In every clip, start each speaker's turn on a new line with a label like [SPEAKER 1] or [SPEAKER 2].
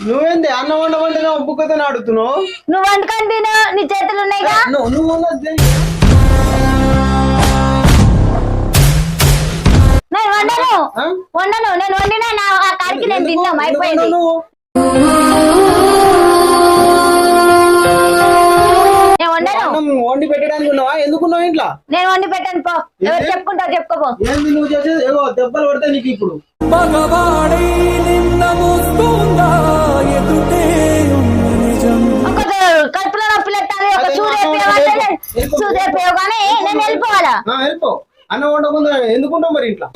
[SPEAKER 1] నువ్వేంది అన్నం వండమంటే బుక్కతో అడుగుతున్నావు
[SPEAKER 2] నువ్వు వండుకొని తిను నీ చేతులు ఉన్నాయిగా
[SPEAKER 1] నువ్వు నువ్వు వండొద్దు.
[SPEAKER 2] నేను వండను.
[SPEAKER 1] ఆ?
[SPEAKER 2] వండను. నేను వండినా నా ఆ కాడికి నేను తిన్నాం అయిపోయింది.
[SPEAKER 1] నువ్వు?
[SPEAKER 2] నేను వండను.
[SPEAKER 1] అన్నం వండి పెట్టడానికి ఉన్నావా? ఎందుకున్నావు ఇంట్లో?
[SPEAKER 2] నేను వండి పెట్టాను పో. ఎవరు చెప్పుకోపో.
[SPEAKER 1] ఏంది నువ్వు చేసేది? దెబ్బలు పడతాయి నీకు ఇప్పుడు.
[SPEAKER 3] మగవాడై నిన్న మోస్తుందా?
[SPEAKER 2] కడుపులో నొప్పి లెట్టాలి ఒక వేపేయవు కానీ నేను వెళ్ళిపోవాలా?
[SPEAKER 1] వెళ్ళిపో. అన్నం వండకుండా ఎందుకుంటావు మరి ఇంట్లో?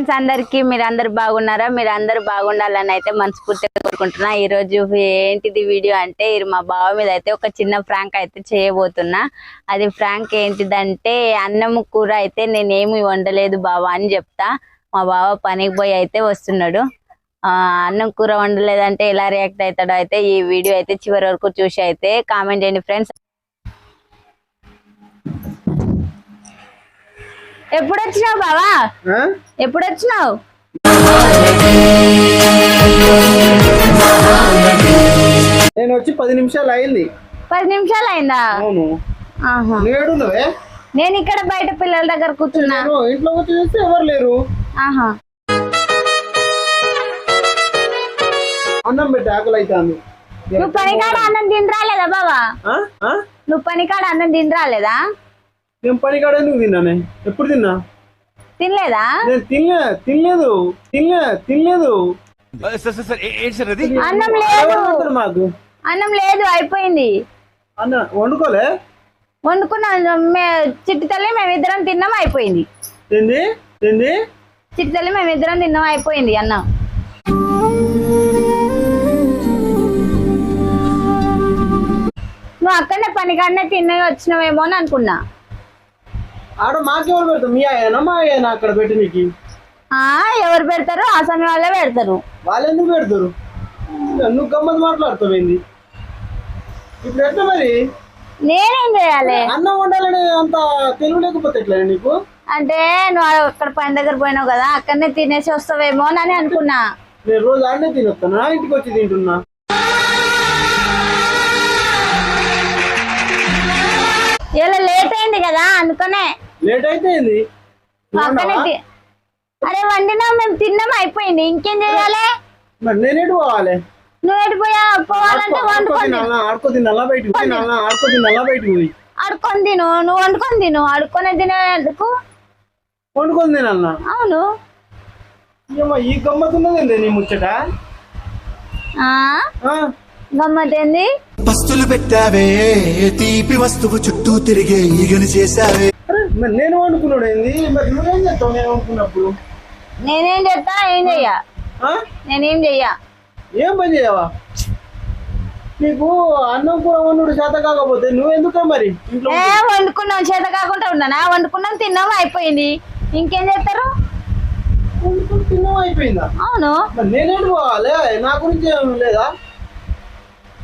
[SPEAKER 2] ఫ్రెండ్స్ అందరికి మీరు అందరు బాగున్నారా? మీరు అందరు బాగుండాలని అయితే మనస్ఫూర్తిగా కోరుకుంటున్నా. ఈ రోజు ఏంటిది వీడియో అంటే ఇది మా బావ మీద అయితే ఒక చిన్న ఫ్రాంక్ అయితే చేయబోతున్నా. అది ఫ్రాంక్ ఏంటిదంటే అన్నం కూర అయితే నేనేమి వండలేదు బావ అని చెప్తా. మా బావ పనికి పోయి అయితే వస్తున్నాడు. ఆ అన్నం కూర వండలేదంటే ఎలా రియాక్ట్ అవుతాడో అయితే ఈ వీడియో అయితే చివరి వరకు చూసి అయితే కామెంట్ చేయండి ఫ్రెండ్స్ ఎప్పుడు వచ్చినావు బావా? ఎప్పుడు వచ్చినావు
[SPEAKER 1] నేను వచ్చి పది నిమిషాలు అయింది.
[SPEAKER 2] పది నిమిషాలు అయిందా?
[SPEAKER 1] అవును. నేడు
[SPEAKER 2] నేను ఇక్కడ బయట పిల్లల దగ్గర కూర్చున్నా.
[SPEAKER 1] నేను ఇంట్లో వచ్చి చూస్తే ఎవరు లేరు.
[SPEAKER 2] ఆహా.
[SPEAKER 1] అన్నం పెట్టి ఆకలి అవుతుంది
[SPEAKER 2] నువ్వు పనికాడ అన్నం తిని రాలేదా?
[SPEAKER 1] ఆ?
[SPEAKER 2] నువ్వు పనికాడ అన్నం తిని రాలేదా
[SPEAKER 1] నేను పని కాడ ఎందుకు తిన్నానే ఎప్పుడు తిన్నా?
[SPEAKER 2] తినలేదా?
[SPEAKER 1] నేను తినలే తినలేదు తినలే తినలేదు.
[SPEAKER 2] అన్నం లేదు.
[SPEAKER 1] మాకు?
[SPEAKER 2] అన్నం లేదు అయిపోయింది.
[SPEAKER 1] అన్న వండుకోలే?
[SPEAKER 2] వండుకున్నా మే చిట్టి తల్లి మేమిద్దరం తిన్నాం అయిపోయింది.
[SPEAKER 1] ఏంది? ఏంది?
[SPEAKER 2] చిట్టి తల్లి మేమిద్దరం తిన్నాం అయిపోయింది అన్నం. నువ్వు అక్కడనే పనికాడనే తిన్న వచ్చినావేమో అని అనుకున్నా.
[SPEAKER 1] ఆడ మాకెవరు పెడతాం మీ ఆయన మా ఆయన అక్కడ పెట్టి నీకు?
[SPEAKER 2] ఆ ఎవరు పెడతారు? ఆ సమయం వాళ్ళే పెడతారు.
[SPEAKER 1] వాళ్ళు ఎందుకు పెడతారు? నువ్వు గమ్మత్ మాట్లాడుతావు ఏంది? ఇప్పుడు ఎట్లా మరి?
[SPEAKER 2] నేనేం చేయాలి?
[SPEAKER 1] అన్నం వండాలని అంత తెలివి లేకపోతే ఎట్లా నీకు?
[SPEAKER 2] అంటే నువ్వు అక్కడ పని దగ్గర పోయినావు కదా అక్కడనే తినేసి వస్తావేమో అని అనుకున్నా.
[SPEAKER 1] నేను రోజు ఆడనే తినొస్తాను. ఇంటికి వచ్చి తింటున్నా.
[SPEAKER 2] ఇలా లేట్ అయింది కదా అందుకనే.
[SPEAKER 1] లేట్?
[SPEAKER 2] తి- అరే వండినా మేము తిన్నాం అయిపోయింది. ఇంకేం చేయాలి?
[SPEAKER 1] మరి నేను ఎటు పోవాలి?
[SPEAKER 2] నువ్వు ఎడిపోయా పోవాలంటే వండుకొని తిను.
[SPEAKER 1] ఆడుకో తినాలా? బయటికి పోయి ఆడుకో తినాలా? బయటికి పోయి.
[SPEAKER 2] ఆడుకొని తిను. నువ్వు వండుకొని తిను. ఆడుకొని తినేందుకు
[SPEAKER 1] వండుకొని తినాలన్నా
[SPEAKER 2] అవును.
[SPEAKER 1] ఏమో ఈ గమ్మత్ ఉన్నది నీ ముచ్చట?
[SPEAKER 2] ఆ?
[SPEAKER 1] ఆ?
[SPEAKER 2] గమ్మతేంది
[SPEAKER 4] పస్తులు పెట్టావే తీపి వస్తువు చుట్టూ తిరిగే ఈగని చేశావే.
[SPEAKER 1] మరి నేను వండుకున్నాడు ఏంది? మరి నువ్వేం చేస్తావు నేను వండుకున్నప్పుడు
[SPEAKER 2] నేనేం చేస్తా? ఏం చెయ్యా?
[SPEAKER 1] ఆ?
[SPEAKER 2] నేనేం చెయ్యా?
[SPEAKER 1] ఏం పని చేయవా? నీకు అన్నం కూర వండుడు చేత కాకపోతే నువ్వెందుకా మరి ఇంట్లో
[SPEAKER 2] ఏ వండుకున్నాం చేత కాకుండా ఉన్నానా? వండుకున్నాం తిన్నాం అయిపోయింది. ఇంకేం చేస్తారు?
[SPEAKER 1] వండుకుని తిన్నాం అయిపోయిందా?
[SPEAKER 2] అవును.
[SPEAKER 1] నేనేంటి పోవాలి? నా గురించి ఏం లేదా?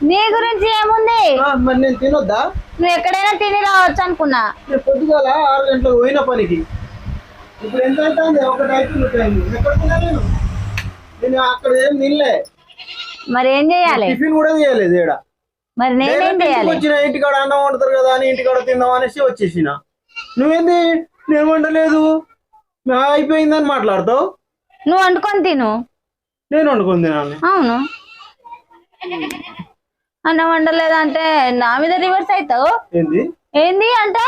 [SPEAKER 2] నీ గురించి ఏముంది?
[SPEAKER 1] మరి నేను తినొద్దా?
[SPEAKER 2] నువ్వు ఎక్కడైనా తిని రావచ్చు అనుకున్నా.
[SPEAKER 1] నేను పొద్దుగాల ఆరు గంటలకు పోయిన పనికి. ఇప్పుడు ఎంత అవుతుంది? ఒకటి అవుతుంది టైం ఎక్కడ తిన్నా నేను? నేను అక్కడ ఏం తినలే.
[SPEAKER 2] మరి ఏం చేయాలి?
[SPEAKER 1] టిఫిన్ కూడా చేయలేదు ఈడ.
[SPEAKER 2] మరి నేనేం చేయాలి?
[SPEAKER 1] వచ్చిన? ఇంటికాడ అన్నం వండుతారు కదా అని ఇంటికాడ తిందాం అనేసి వచ్చేసిన. నువ్వేంది? నేను వండలేదు. అయిపోయిందని మాట్లాడతావు?
[SPEAKER 2] నువ్వు వండుకొని తిను.
[SPEAKER 1] నేను వండుకొని తినాలి.
[SPEAKER 2] అవును. అన్నం వండలేదంటే నా మీద రివర్స్ అవుతావు?
[SPEAKER 1] ఏంది?
[SPEAKER 2] ఏంది అంటే?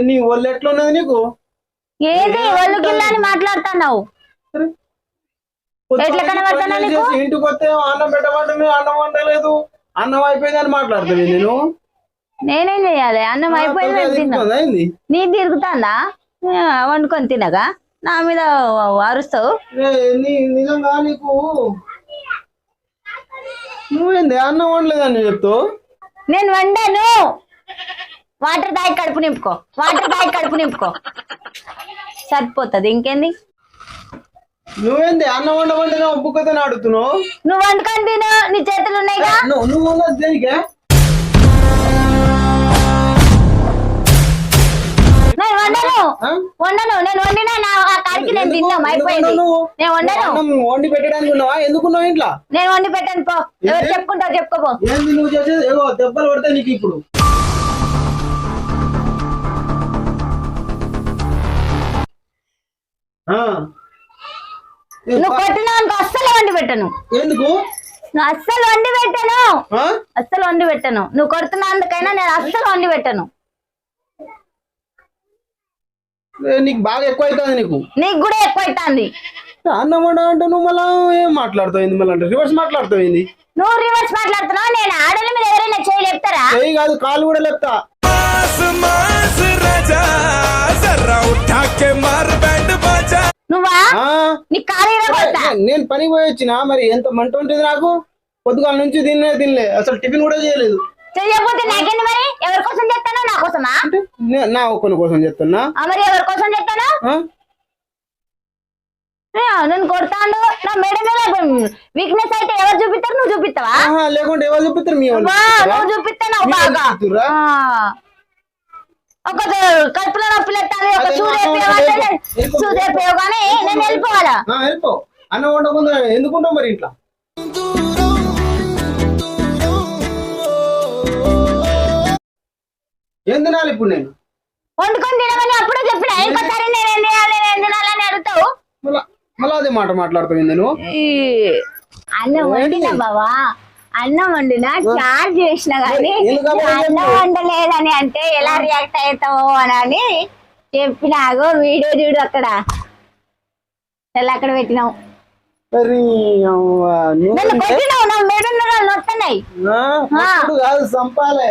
[SPEAKER 1] నీ ఒళ్ళు ఎట్లా ఉన్నది నీకు?
[SPEAKER 2] ఏది? ఒళ్ళు గిల్ల అని మాట్లాడుతున్నావు. ఎట్లా కనబడుతున్నా నీకు?
[SPEAKER 1] ఇంటికి వస్తే అన్నం పెట్టమంటే అన్నం వండలేదు. అన్నం అయిపోయిందని మాట్లాడుతుంది నేను
[SPEAKER 2] నేనేం చేయాలి? అన్నం అయిపోయింది తిన్నా. నీ తిరుగుతుందా? ఆ, వండుకొని తినగా నా మీద
[SPEAKER 1] నిజంగా నీకు నువ్వేంది? అన్నం వండలేదని చెప్తావు
[SPEAKER 2] నేను వండాను. వాటర్ తాగి కడుపు నింపుకో. వాటర్ తాగి కడుపు నింపుకో. సరిపోతుంది. ఇంకేంది?
[SPEAKER 1] నువ్వేంది? అన్నం వండమంటేనే బుక్కతో ఆడుతున్నావు
[SPEAKER 2] నువ్వు వండుకొని తిను. నీ చేతులు ఉన్నాయిగా?
[SPEAKER 1] నువ్వు దేనికే
[SPEAKER 2] వండను నేను వండినా నా కాడికి నేను? తిన్నాం అయిపోయింది? నేను వండను.
[SPEAKER 1] వండి పెట్టడానికి ఉన్నావా? ఎందుకున్నావు ఇంట్లో?
[SPEAKER 2] నేను వండి పెట్టాను పో. ఎవరు
[SPEAKER 1] ఏంటి?
[SPEAKER 2] చెప్పుకుంటావు చెప్పుకోపో.
[SPEAKER 1] ఏంది నువ్వు చేసేది? ఏవో దెబ్బలు పడతాయి నీకు ఇప్పుడు. ఆ. ఏ
[SPEAKER 2] నువ్వు
[SPEAKER 1] పా-
[SPEAKER 2] కొట్టినా అనుకో అస్సలు వండి పెట్టను.
[SPEAKER 1] ఎందుకు?
[SPEAKER 2] నువ్వు అస్సలు వండి పెట్టను? అస్సలు వండి పెట్టను. నువ్వు కొడుతున్నందుకైనా నేను అస్సలు వండి పెట్టను.
[SPEAKER 1] నీకు బాగా ఎక్కువ అవుతుంది నీకు?
[SPEAKER 2] నీకు కూడా ఎక్కువ అవుతుంది
[SPEAKER 1] అన్నమాట అంటే నువ్వు మళ్ళా ఏం మాట్లాడుతావు మళ్ళీ అంటే రివర్స్ మాట్లాడుతూ ఏంది
[SPEAKER 2] నువ్వు రివర్స్ మాట్లాడుతున్నావు? నేను ఆడల మీద ఎవరైనా చేయి లేపుతారా?
[SPEAKER 1] చేయి కాదు కాలు కూడా లేపుతా.
[SPEAKER 2] నువ్వా? నీ
[SPEAKER 1] నేను పని పోయి వచ్చిన? మరి ఎంత మంట ఉంటుంది నాకు? పొద్దుగాల నుంచి తినలే తినలే. అసలు టిఫిన్ కూడా చేయలేదు.
[SPEAKER 2] చెయ్యకపోతే నాకేంది మరి? ఎవరి కోసం చెప్తాను నా కోసమా?
[SPEAKER 1] నే- ఒక్కని కోసం చెప్తున్నా
[SPEAKER 2] మరి ఎవరి కోసం చెప్తాను నన్ను కొడతాను నా మేడ మీద వీక్నెస్ అయితే ఎవరు చూపిస్తారు? నువ్వు చూపిస్తావా?
[SPEAKER 1] లేకుంటే ఎవరు చూపిస్తారు?
[SPEAKER 2] నువ్వు చూపిస్తావు బాగా. ఒక కడుపులో నొప్పి లెత్తాలి ఒక. నేను-. సూది వేపేయవు కానీ నేను వెళ్ళిపోవాలా?
[SPEAKER 1] వెళ్ళిపో. అన్నం వండకుండా ఎందుకుంటావు మరి ఇంట్లో? ఏం తినాలి ఇప్పుడు నేను?
[SPEAKER 2] వండుకొని తినమని అప్పుడే చెప్పిన. ఇంకోసారి నేను ఏం తినాలి నేను ఏం తినాలని అడుగుతావు?
[SPEAKER 1] మళ్ళా మళ్ళా అదే మాట మాట్లాడుతావు
[SPEAKER 2] ఈ అన్నం వండిన బావా? అన్నం వండినా చార్జ్ చేసిన కానీ అన్నం? వండలేదని అంటే ఎలా రియాక్ట్ అవుతావు అని చెప్పినాగో వీడియో చూడు అక్కడ. తెల్ల అక్కడ పెట్టినావు. కొట్టినావు నా
[SPEAKER 1] కొట్టుడు కాదు సంపాలే.